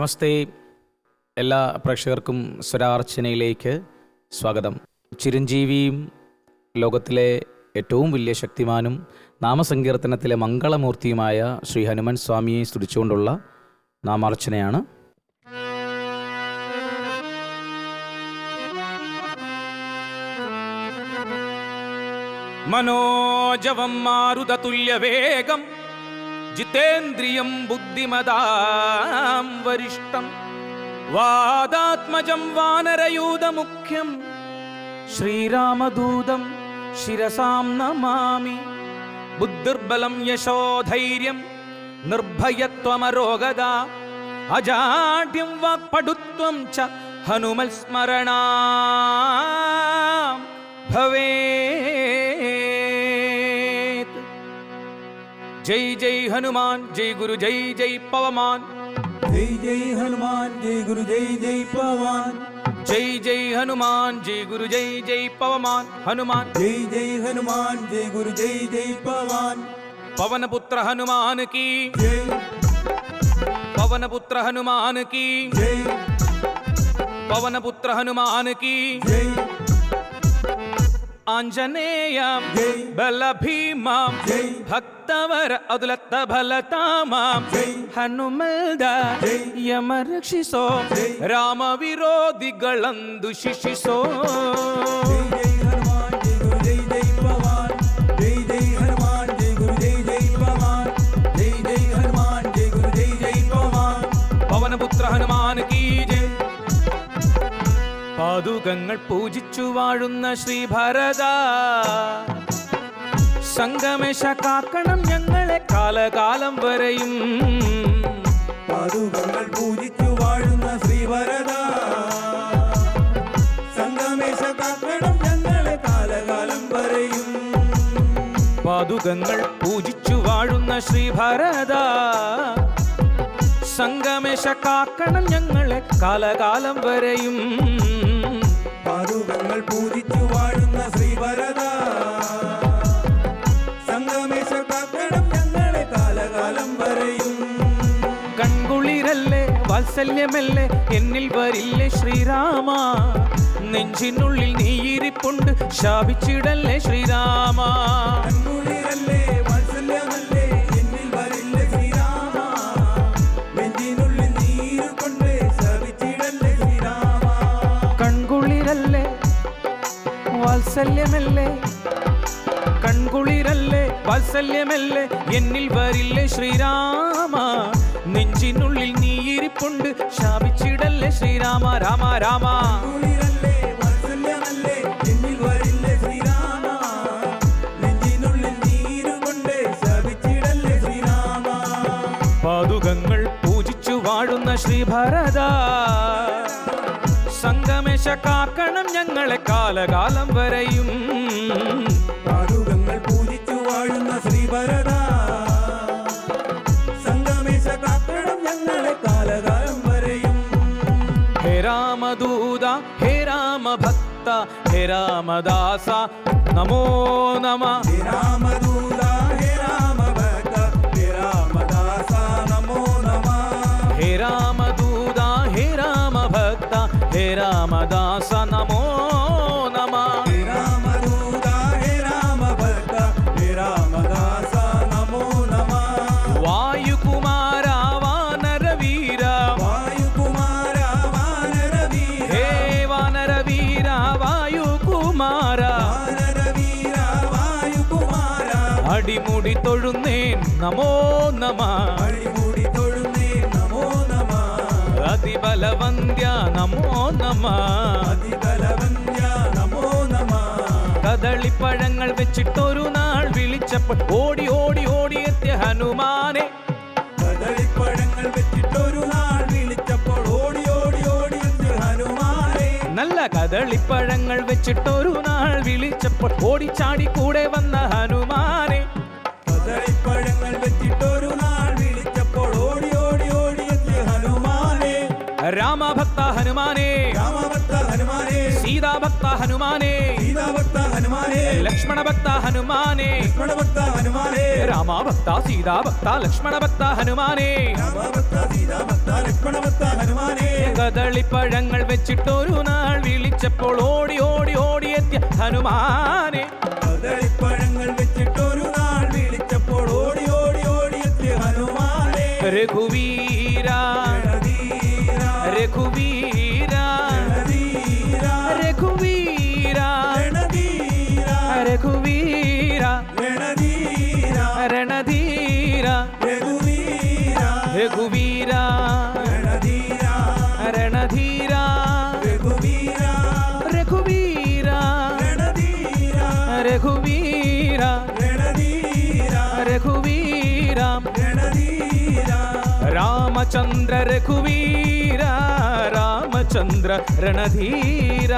നമസ്തേ എല്ലാ പ്രേക്ഷകർക്കും സ്വരാർച്ചനയിലേക്ക് സ്വാഗതം. ചിരഞ്ജീവിയും ലോകത്തിലെ ഏറ്റവും വലിയ ശക്തിമാനും നാമസങ്കീർത്തനത്തിലെ മംഗളമൂർത്തിയുമായ ശ്രീ ഹനുമാൻ സ്വാമിയെ സ്തുതിച്ചുകൊണ്ടുള്ള നാമാർച്ചനയാണ്. മനോജവം മാരുതതുല്യവേഗം ജിതേന്ദ്രിയം ബുദ്ധിമതാം വരിഷ്ടം. വാദാത്മജം വാനരയൂതമുഖ്യം. ശ്രീരാമദൂതം ശിരസാം നമാമി. ബുദ്ധിർബലം യശോധൈര്യം നിർഭയത്വമരോഗത അജാഢ്യം വാക്പടുത്വം ച ഹനുമൽ സ്മരണ ഭവേത് जय जय हनुमान जय गुरु जय जय पवमान। जय जय हनुमान जय गुरु जय जय पवमान। जय जय हनुमान जय गुरु जय जय पवमान। हनुमान। जय जय हनुमान जय गुरु जय जय पवमान। पवन पुत्र हनुमान की। जय। पवन पुत्र हनुमान की। जय। पवन पुत्र हनुमान की। जय। ఆంజనేయం బల భీమాం భక్తవర అదులత్త బలతామాం హనుమల్ద యమ రక్షిసో రామ విరోధిగళందు శిశిసో പാതുകങ്ങൾ പൂജിച്ചു വാഴുന്ന ശ്രീഭരത. സംഗമേശ കാക്കണം ഞങ്ങളെ കാലകാലം വരെയും. പാതുകങ്ങൾ പൂജിച്ചു വാഴുന്ന ശ്രീവരദ സംഗമേശ കാക്കണം ഞങ്ങളെ കാലകാലം വരെയും. പാതുകങ്ങൾ പൂജിച്ചു വാഴുന്ന ശ്രീഭരത. സംഗമേശ കാക്കണം ഞങ്ങളെ കാലകാലം വരെയും. പാതുകങ്ങൾ പൂജിച്ചു വാഴുന്ന ശ്രീവരദ. സംഗമേശ കാക്കണം ഞങ്ങളെ കാലകാലം വരെയും. കൺകുളിരല്ലേ വാത്സല്യമല്ലേ എന്നിൽ വരില്ലേ ശ്രീരാമ. നെഞ്ചിനുള്ളിൽ നീയിരിപ്പുണ്ട് ശാപിച്ചിടല്ലേ ശ്രീരാമ. വാത്സല്യമല്ലേ? കൺകുളിരല്ലേ? വാത്സല്യമല്ലേ? എന്നിൽ വരില്ലേ ശ്രീരാമ? നെഞ്ചിനുള്ളിൽ നീയിരിപ്പുണ്ട്. ശാപിച്ചിടല്ലേ ശ്രീരാമ? രാമ രാമ. പാതുകങ്ങൾ പൂജിച്ചു വാഴുന്ന ശ്രീഭരത സംഗമേശ കാക്കണം ഞങ്ങളെ കാലകാലം വരെയും പാതുകങ്ങൾ പൂജിച്ചു വാഴുന്ന സംഗമേശ കാക്കണം ഞങ്ങളെ കാലകാലം വരെയും. ഹേ രാമദൂത ഹേ രാമഭക്ത ഹേ രാമദാസ നമോ നമ. ഹേ രാമദൂത ഹേ രാമ ഭക്ത ഹേ രാമദാസ നമോ നമ. ഹേ രാമദൂത ഹേ രാമ ഭക്ത ഹേ രാമദാസ അതിബലവന്ദ്യ നമോ നമ അതിബലവന്യ നമോ നമ കദളിപ്പഴങ്ങൾ വെച്ചിട്ടൊരു നാൾ വിളിച്ചപ്പോൾ ഓടി ഓടി ഓടി എത്തിയ ഹനുമാനെ. കദളിപ്പഴങ്ങൾ വെച്ചിട്ടൊരു നാൾ വിളിച്ചപ്പോൾ ഓടി ഓടി ഓടി എത്തിയ ഹനുമാനെ നല്ല കദളിപ്പഴങ്ങൾ വെച്ചിട്ടൊരു നാൾ വിളിച്ചപ്പോൾ ഓടിച്ചാടി കൂടെ വന്ന ഹനുമാനെ. ഹനുമാനെ. രാമഭക്ത ഹനുമാനെ. ഹനുമാനേ ഹനുമാനെ സീത സീതാഭക്ത ഹനുമാനെ. സീതാഭക്ത ഹനുമാനേ. ലക്ഷ്മണഭക്ത ഹനുമാനേ. ലക്ഷ്മണഭക്ത ഹനുമാനേ. രാമഭക്ത സീതാഭക്ത ലക്ഷ്മണഭക്ത ഹനുമാനെ. രാമഭക്ത സീതാഭക്ത ലക്ഷ്മണഭക്ത ഹനുമാനേ. കദളിപ്പഴങ്ങൾ വെച്ചിട്ടൊരു നാൾ വിളിച്ചപ്പോൾ ഓടി ഓടി ഓടിയെത്തിയ ഹനുമാനെ. രണധീര. രഘുവീര. രണധീര. രഘുവീര. രഘുവീര. രഘുവീര. രഘുവീര. രാമചന്ദ്ര രഘുവീര. രാമചന്ദ്ര രണധീര.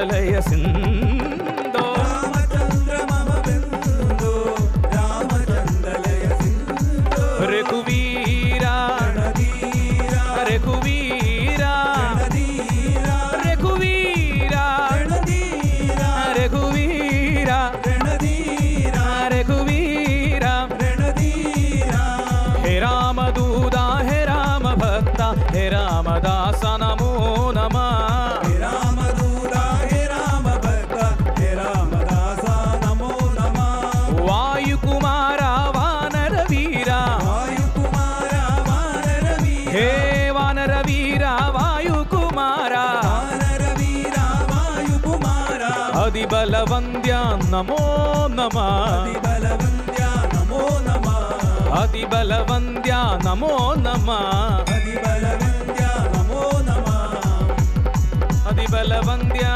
രാമചന്ദ്ര ലയ അതിബലവന്ദ്യ നമോ നമ അതിബലവന്ദ്യ നമോ നമഃ അതിബലവന്ദ്യ നമോ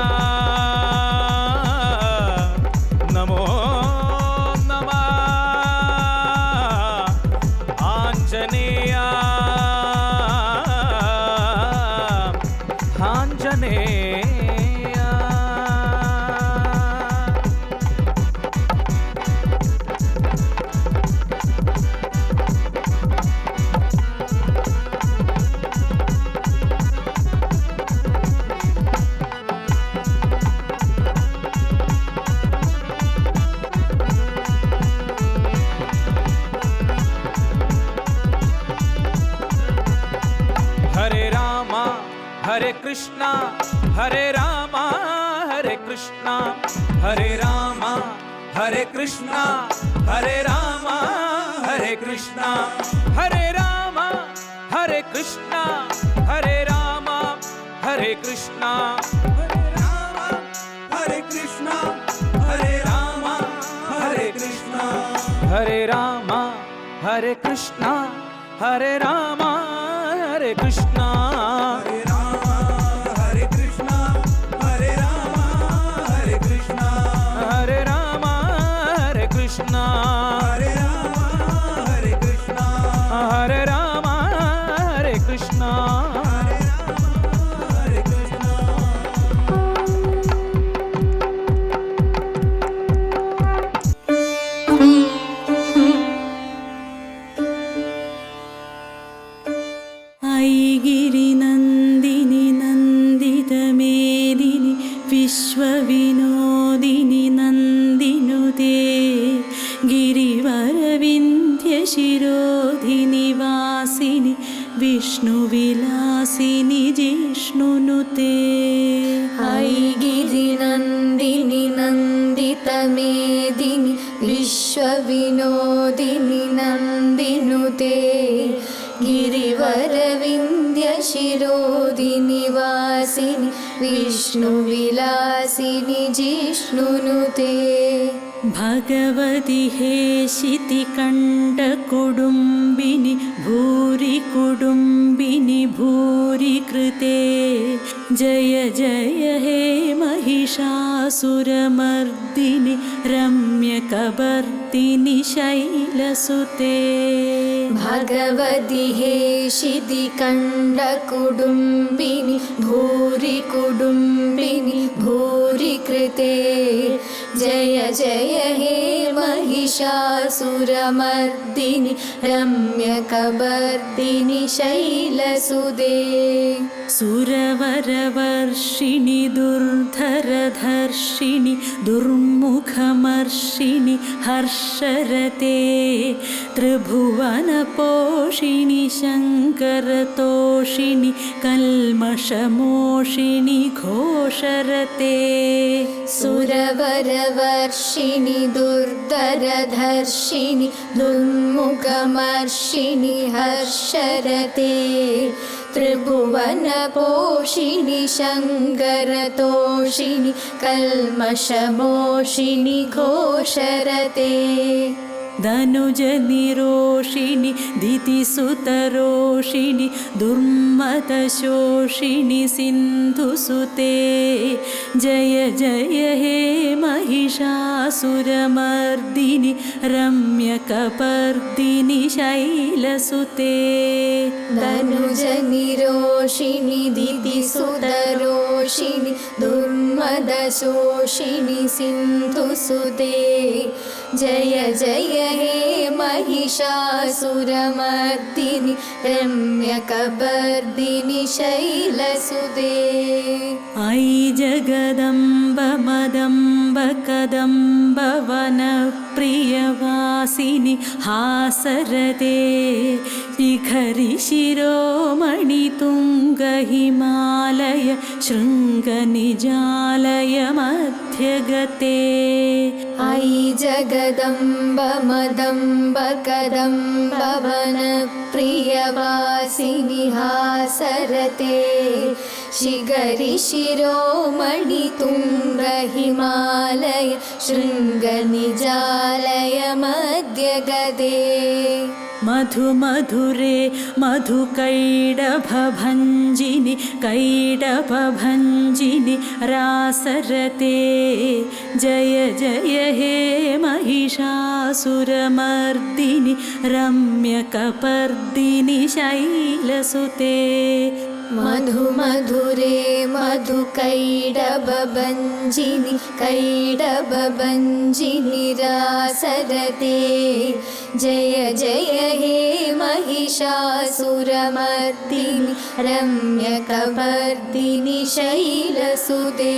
Hare Krishna, Hare Rama, Hare Krishna, Hare Rama, Hare Krishna, Hare Rama, Hare Krishna, Hare Rama, Hare Krishna, Hare Rama, Hare Krishna, Hare Rama, Hare Krishna, नन्दितमेदिनि विश्वविनोदिनि नन्दिनुते गिरिवरविन्द्यशिरोदिनि वासिनि विष्णुविलासिनि जिष्णुनुते भगवति हेशितिकण्ठकुडुम्बिनि भूरि कुडुम्बिनि भूरि कृते जय जय हे महिषासुरमर्दिनि रम्यकबर्दिनि शैलसुते। भगवति हे शितिकण्डकुडुम्बिनि भूरि कुडुम्बिनि भूरि कृते जय जय हे महिषासुरमर्दिनि रम्यकबर्दिनि शैलसुदे सुरवरवर्षिणि दुर्धरधर्षिणि दुर्मुखमर्षिणि हर्षरते त्रिभुवनपोषिणि शङ्करतोषिणि कल्मषमोषिणि घोषरते सुरवरवर्षिणि दुर्धरधर्षिणि दुर्मुखमर्षिणि हर्षरते त्रिभुवनपोषिणि शङ्करतोषिणि कल्मषमोषिणि घोषरते धनुजनिरोषिणि दितिसुतरोषिणि दुर्मतशोषिणि सिन्धुसुते। जय जय हे महिषासुरमर्दिनि रम्यकपर्दिनि शैलसुते। धनुजनिरोषिणि दितिसुतरोषिणि दुर्मदशोषिणि सिन्धुसुते। जय जय हे महिषासुरमर्दिनि रम्यकपर्दिनि शैलसुदे अयि जगदम्ब मदम्ब कदम्ब वनप्रियवासिनि हासरते शिखरि शिरोमणि तुङ्गहिमालय शृङ्गनिजालय मध्यगते अयि जगदम्ब मदम्ब कदम्ब वनप्रियवासिनि हासरते शिखरि शिरोमणि तुङ्गहिमालय शृङ्गनिजालय मध्यगदे मधुमधुरे मधुकैडभञ्जिनि कैडभञ्जिनि रासरते। जय जय हे महिषासुरमर्दिनि रम्यकपर्दिनि शैलसुते। मधुमधुरे मधुकैडबभञ्जिनि कैडबभञ्जिनि रासरते जय जय हे महिषासुरमर्दिनि रम्यकपर्दिनि शैलसुते